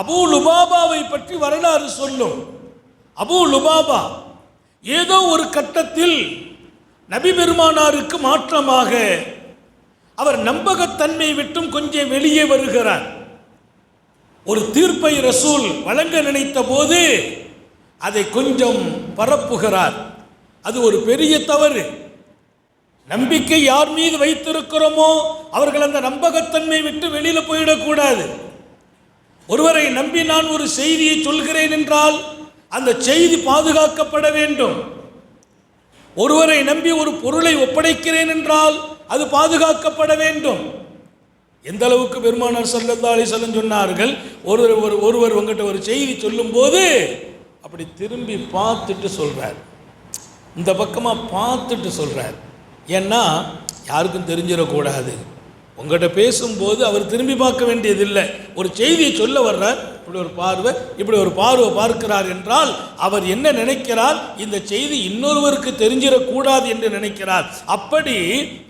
அபு லுபாபாவை பற்றி வரலாறு சொல்லும். அபு லுபாபா ஏதோ ஒரு கட்டத்தில் நபி பெருமானாருக்கு மாற்றமாக அவர் நம்பகத்தன்மை விட்டும் கொஞ்சம் வெளியே வருகிறார். ஒரு தீர்ப்பை ரசூல் வழங்க நினைத்த போது அதை கொஞ்சம் பரப்புகிறார். அது ஒரு பெரிய தவறு. நம்பிக்கை யார் மீது வைத்திருக்கிறோமோ அவர்கள் அந்த நம்பகத்தன்மை விட்டு வெளியில் போயிடக்கூடாது. ஒருவரை நம்பி நான் ஒரு செய்தியை சொல்கிறேன் என்றால் அந்த செய்தி பாதுகாக்கப்பட வேண்டும். ஒருவரை நம்பி ஒரு பொருளை ஒப்படைக்கிறேன் என்றால் அது பாதுகாக்கப்பட வேண்டும். எந்த அளவுக்கு பெருமானார் சல்லல்லா அலிசல்லம் சொன்னார்கள் ஒருவர் ஒரு ஒருவர் உங்ககிட்ட ஒரு செய்தி சொல்லும்போது அப்படி திரும்பி பார்த்துட்டு சொல்கிறார் இந்த பக்கமாக பார்த்துட்டு சொல்கிறார் ஏன்னா யாருக்கும் தெரிஞ்சிடக்கூடாது. உங்கள்கிட்ட பேசும்போது அவர் திரும்பி பார்க்க வேண்டியதில்லை. ஒரு செய்தியை சொல்ல வர்றார் இப்படி ஒரு பார்வை இப்படி ஒரு பார்வை பார்க்கிறார் என்றால் அவர் என்ன நினைக்கிறார்? இந்த செய்தி இன்னொருவருக்கு தெரிஞ்சிடக்கூடாது என்று நினைக்கிறார். அப்படி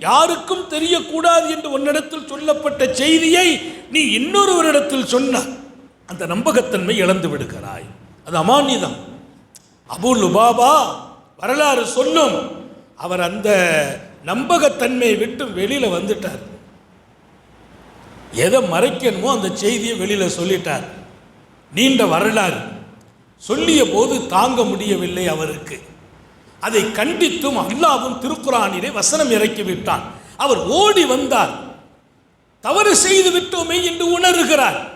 யாருக்கும் தெரியக்கூடாது என்று உன்னிடத்தில் சொல்லப்பட்ட செய்தியை நீ இன்னொருவரிடத்தில் சொன்ன அந்த நம்பகத்தன்மை இழந்து விடுகிறாய். அது அமானிதம் அபூ லுபாபா வரலாறு சொல்லும் அவர் அந்த நம்பகத்தன்மையை விட்டு வெளியில் வந்துட்டார். எதை மறைக்கணுமோ அந்த செய்தியை வெளியில் சொல்லிட்டார். நீண்ட வரலாறு. சொல்லிய போது தாங்க முடியவில்லை அவருக்கு. அதை கண்டித்தும் அல்லாவும் திருக்குறானிலே வசனம் இறக்கி விட்டான். அவர் ஓடி வந்தார். தவறு செய்து விட்டோமே என்று உணர்கிறார்.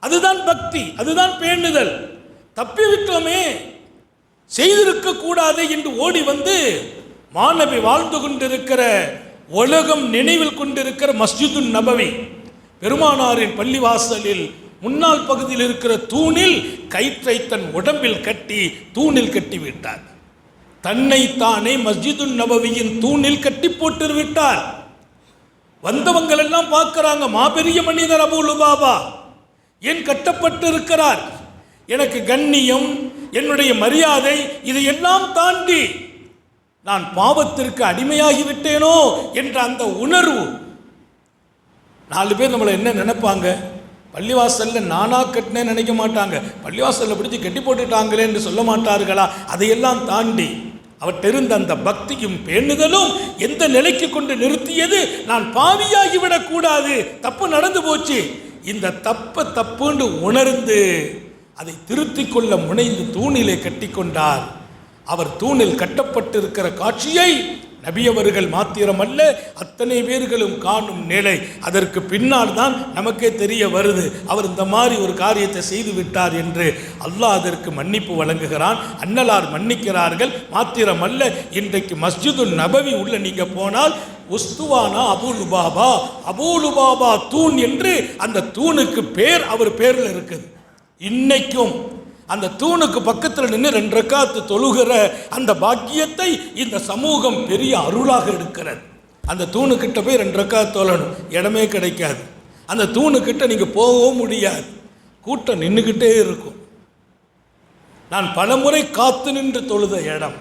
அதுதான் பக்தி அதுதான் பேணுதல். தப்பிவிட்டோமே செய்திருக்க கூடாது என்று ஓடி வந்து மாணவி வாழ்ந்து கொண்டிருக்கிற உலகம் நினைவில் கொண்டிருக்கிற மஸ்ஜிது நபவி. பெருமானாரின் பள்ளிவாசலில் முன்னாள் பகுதியில் இருக்கிற தூணில் கயிற்றை தன் உடம்பில் கட்டி தூணில் கட்டி விட்டார். தன்னை தானே மஸ்ஜிது நபவியின் தூணில் கட்டி போட்டு விட்டார். வந்தவங்கள் எல்லாம் பார்க்கிறாங்க மாபெரிய மனிதர் அபுல் பாபா ஏன் கட்டப்பட்டு இருக்கிறார் எனக்கு கண்ணியம் என்னுடைய மரியாதை இதையெல்லாம் தாண்டி நான் பாவத்திற்கு அடிமையாகிவிட்டேனோ என்ற அந்த உணர்வு நாலு பேர் நம்மளை என்ன நினைப்பாங்க? பள்ளிவாசலில் நானா கட்டினேன்னு நினைக்க மாட்டாங்க. பள்ளிவாசலில் பிடிச்சி கட்டி போட்டுட்டாங்களே என்று சொல்ல மாட்டார்களா? அதையெல்லாம் தாண்டி அவர் தெரிந்த அந்த பக்தியும் பேணுதலும் எந்த நிலைக்கு கொண்டு நிறுத்தியது நான் பாவியாகி விடக்கூடாது தப்பு நடந்து போச்சு. இந்த தப்பை தப்புன்னு உணர்ந்து அதை திருத்தி கொள்ள முனைந்து தூணிலே கட்டிக்கொண்டார் அவர் தூணில் கட்டப்பட்டிருக்கிற காட்சியை நபியவர்கள் மாத்திரமல்ல அத்தனை பேர்களும் காணும் நிலை. அதற்கு பின்னால் தான் நமக்கே தெரிய வருது அவர் இந்த மாதிரி ஒரு காரியத்தை செய்து விட்டார் என்று. அல்லாஹ் அதற்கு மன்னிப்பு வழங்குகிறான். அன்னலார் மன்னிக்கிறார்கள். மாத்திரமல்ல இன்றைக்கு மஸ்ஜிது நபவி உள்ள நீங்க போனால் உஸ்துவானா அபூலுபாபா அபூலுபாபா தூண் என்று அந்த தூணுக்கு பேர் அவர் பேரில் இருக்குது. இன்னைக்கும் அந்த தூணுக்கு பக்கத்தில் நின்று ரெண்டு ரக்காத்து தொழுகிற அந்த பாக்கியத்தை இந்த சமூகம் பெரிய அருளாக எடுக்கிறது. அந்த தூணுக்கிட்ட போய் ரெண்டு ரக்காத்து தொழணும். இடமே கிடைக்காது. அந்த தூணுக்கிட்ட நீங்கள் போகவும் முடியாது. கூட்டம் நின்றுக்கிட்டே இருக்கும். நான் பலமுறை காத்து நின்று தொழுத இடம்.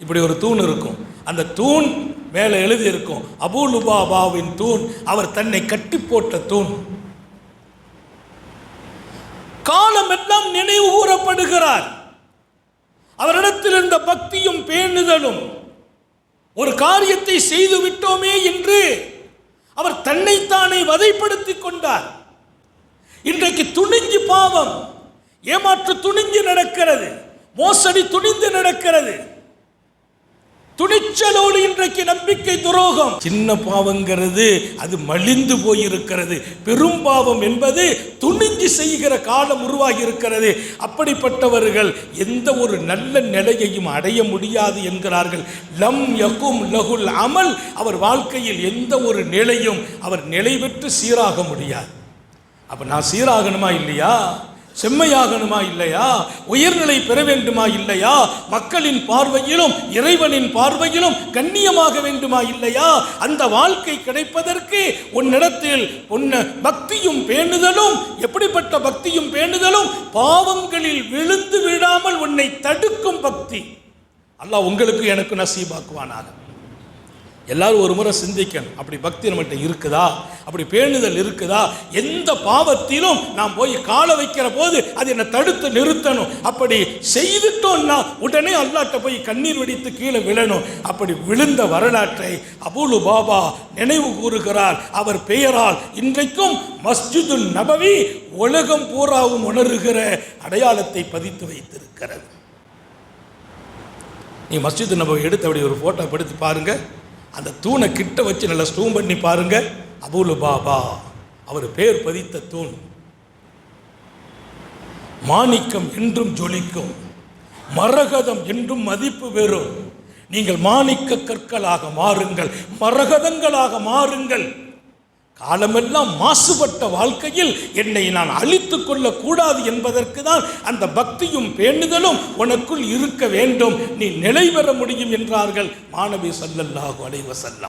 இப்படி ஒரு தூண் இருக்கும். அந்த தூண் மேலே எழுதியிருக்கும். அபூலுபாபாவின் தூண். அவர் தன்னை கட்டி போட்ட தூண் காலம் எல்லாம் நினைவு கூறப்படுகிறார் அவரிடத்தில் இருந்த பக்தியும் பேணுதலும் ஒரு காரியத்தை செய்து விட்டோமே என்று அவர் தன்னைத்தானே வதைப்படுத்திக் கொண்டார். இன்றைக்கு துணிஞ்சு பாவம் ஏமாற்று துணிஞ்சு நடக்கிறது மோசடி துணிந்து நடக்கிறது. துணிச்சலோடு இன்றைக்கு நம்பிக்கை துரோகம். சின்ன பாவங்கிறது அது மலிந்து போயிருக்கிறது. பெரும் பாவம் என்பது துணிஞ்சு செய்கிற காலம் உருவாகி இருக்கிறது அப்படிப்பட்டவர்கள் எந்த ஒரு நல்ல நிலையையும் அடைய முடியாது என்கிறார்கள். லம் யகும் லகுல் அமல் அவர் வாழ்க்கையில் எந்த ஒரு நிலையும் அவர் நிலை பெற்று சீராக முடியாது. அப்ப நான் சீராகணுமா இல்லையா? செம்மையாகணுமா இல்லையா? உயர்நிலை பெற வேண்டுமா இல்லையா? மக்களின் பார்வையிலும் இறைவனின் பார்வையிலும் கண்ணியமாக வேண்டுமா இல்லையா? அந்த வாழ்க்கை கிடைப்பதற்கு உன்னிடத்தில் உன்ன பக்தியும் பேணுதலும் எப்படிப்பட்ட பக்தியும் பேணுதலும் பாவங்களில் விழுந்து விடாமல் உன்னை தடுக்கும் பக்தி. அல்லாஹ் உங்களுக்கு எனக்கு நசீபாக்குவானாக. எல்லாரும் ஒரு முறை சிந்திக்கணும். அப்படி பக்தி நம்மகிட்ட இருக்குதா? அப்படி பேணுதல் இருக்குதா? எந்த பாவத்திலும் நாம் போய் கால வைக்கிற போது அது என்னை தடுத்து நிறுத்தணும். அப்படி செய்துட்டோம்னா உடனே அல்லாட்ட போய் கண்ணீர் வெடித்து கீழே விழணும். அப்படி விழுந்த வரலாற்றை அபுலு பாபா நினைவு கூறுகிறார். அவர் பெயரால் இன்றைக்கும் மஸ்ஜிதுல் நபவி உலகம் பூராவும் உணர்கிற அடையாளத்தை பதித்து வைத்திருக்கிறது. நீ மஸ்ஜிது நபவி எடுத்து அப்படி ஒரு ஃபோட்டோ படுத்து பாருங்கள் அந்த தூணை கிட்ட வச்சு நல்லா ஸ்டூம் பண்ணி பாருங்க. அபுலு பாபா அவர் பேர் பதித்த தூண். மாணிக்கம் என்றும் ஜொலிக்கும். மரகதம் என்றும் மதிப்பு பெறும் நீங்கள் மாணிக்க கற்களாக மாறுங்கள் மரகதங்களாக மாறுங்கள். காலமெல்லாம் மாசுபட்ட வாழ்க்கையில் என்னை நான் அழித்து கொள்ளக்கூடாது என்பதற்கு தான் அந்த பக்தியும் பேணுதலும் உனக்குள் இருக்க வேண்டும். நீ நிலை பெற முடியும் என்றார்கள் மாணவி சல்லல்லாஹு அலைவசல்லாம்